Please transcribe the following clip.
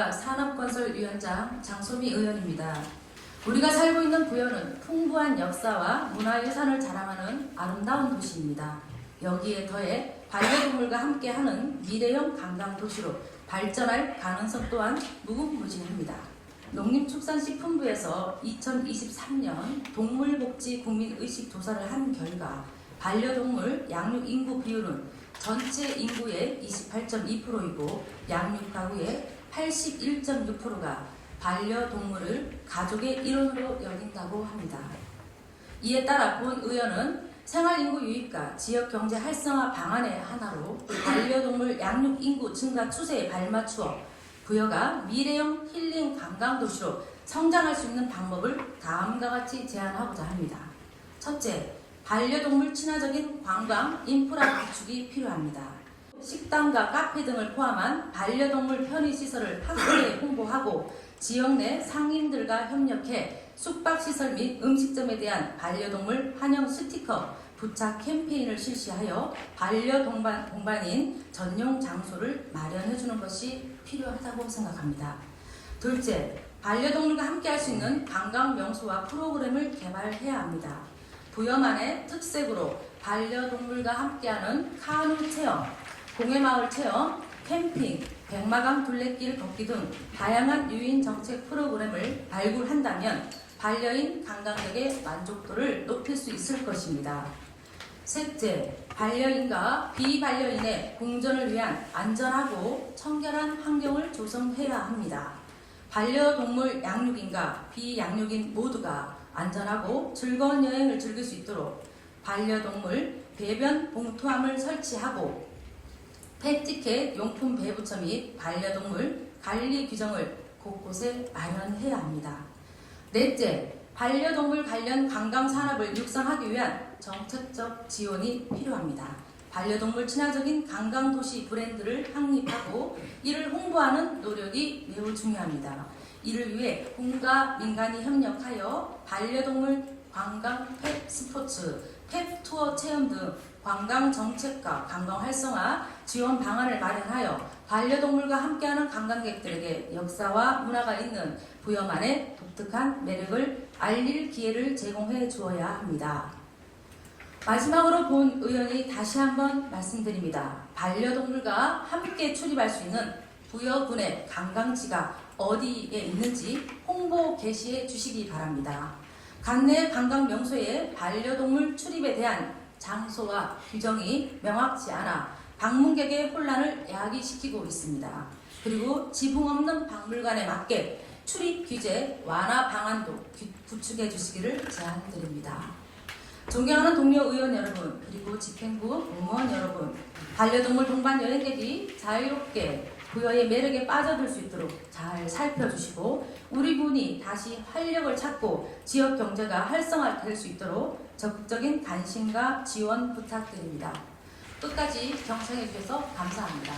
부여가 산업건설 위원장 장소미 의원입니다. 우리가 살고 있는 부여는 풍부한 역사와 문화유산을 자랑하는 아름다운 도시입니다. 여기에 더해 반려동물과 함께하는 미래형 관광도시로 발전할 가능성 또한 무궁무진합니다. 농림축산식품부에서 2023년 동물복지 국민의식 조사를 한 결과 반려동물 양육 인구 비율은 전체 인구의 28.2%이고 양육 가구의 81.6%가 반려동물을 가족의 일원으로 여긴다고 합니다. 이에 따라 본 의원은 생활인구 유입과 지역경제 활성화 방안의 하나로 반려동물 양육 인구 증가 추세에 발맞추어 부여가 미래형 힐링 관광도시로 성장할 수 있는 방법을 다음과 같이 제안하고자 합니다. 첫째, 반려동물 친화적인 관광 인프라 구축이 필요합니다. 식당과 카페 등을 포함한 반려동물 편의시설을 확대해 홍보하고 지역 내 상인들과 협력해 숙박시설 및 음식점에 대한 반려동물 환영 스티커 부착 캠페인을 실시하여 반려동반 동반인 전용 장소를 마련해 주는 것이 필요하다고 생각합니다. 둘째, 반려동물과 함께 할 수 있는 관광 명소와 프로그램을 개발해야 합니다. 부여만의 특색으로 반려동물과 함께하는 카누 체험, 공해마을 체험, 캠핑, 백마강 둘레길 걷기 등 다양한 유인 정책 프로그램을 발굴한다면 반려인 관광객의 만족도를 높일 수 있을 것입니다. 셋째, 반려인과 비반려인의 공존을 위한 안전하고 청결한 환경을 조성해야 합니다. 반려동물 양육인과 비양육인 모두가 안전하고 즐거운 여행을 즐길 수 있도록 반려동물 배변 봉투함을 설치하고 펫티켓 용품 배부처 및 반려동물 관리 규정을 곳곳에 마련해야 합니다. 넷째, 반려동물 관련 관광 산업을 육성하기 위한 정책적 지원이 필요합니다. 반려동물 친화적인 관광 도시 브랜드를 확립하고 이를 홍보하는 노력이 매우 중요합니다. 이를 위해 군과 민간이 협력하여 반려동물 관광 펫 스포츠, 펫 투어 체험 등 관광 정책과 관광 활성화 지원 방안을 마련하여 반려동물과 함께하는 관광객들에게 역사와 문화가 있는 부여만의 독특한 매력을 알릴 기회를 제공해 주어야 합니다. 마지막으로 본 의원이 다시 한번 말씀드립니다. 반려동물과 함께 출입할 수 있는 부여군의 관광지가 어디에 있는지 홍보 게시해 주시기 바랍니다. 관내 관광 명소에 반려동물 출입에 대한 장소와 규정이 명확치 않아 방문객의 혼란을 야기시키고 있습니다. 그리고 지붕 없는 박물관에 맞게 출입 규제 완화 방안도 구- 구축해 주시기를 제안드립니다. 존경하는 동료 의원 여러분, 그리고 집행부 공무원 여러분, 반려동물 동반 여행객이 자유롭게 부여의 매력에 빠져들 수 있도록 잘 살펴주시고 우리 군이 다시 활력을 찾고 지역 경제가 활성화될 수 있도록 적극적인 관심과 지원 부탁드립니다. 끝까지 경청해 주셔서 감사합니다.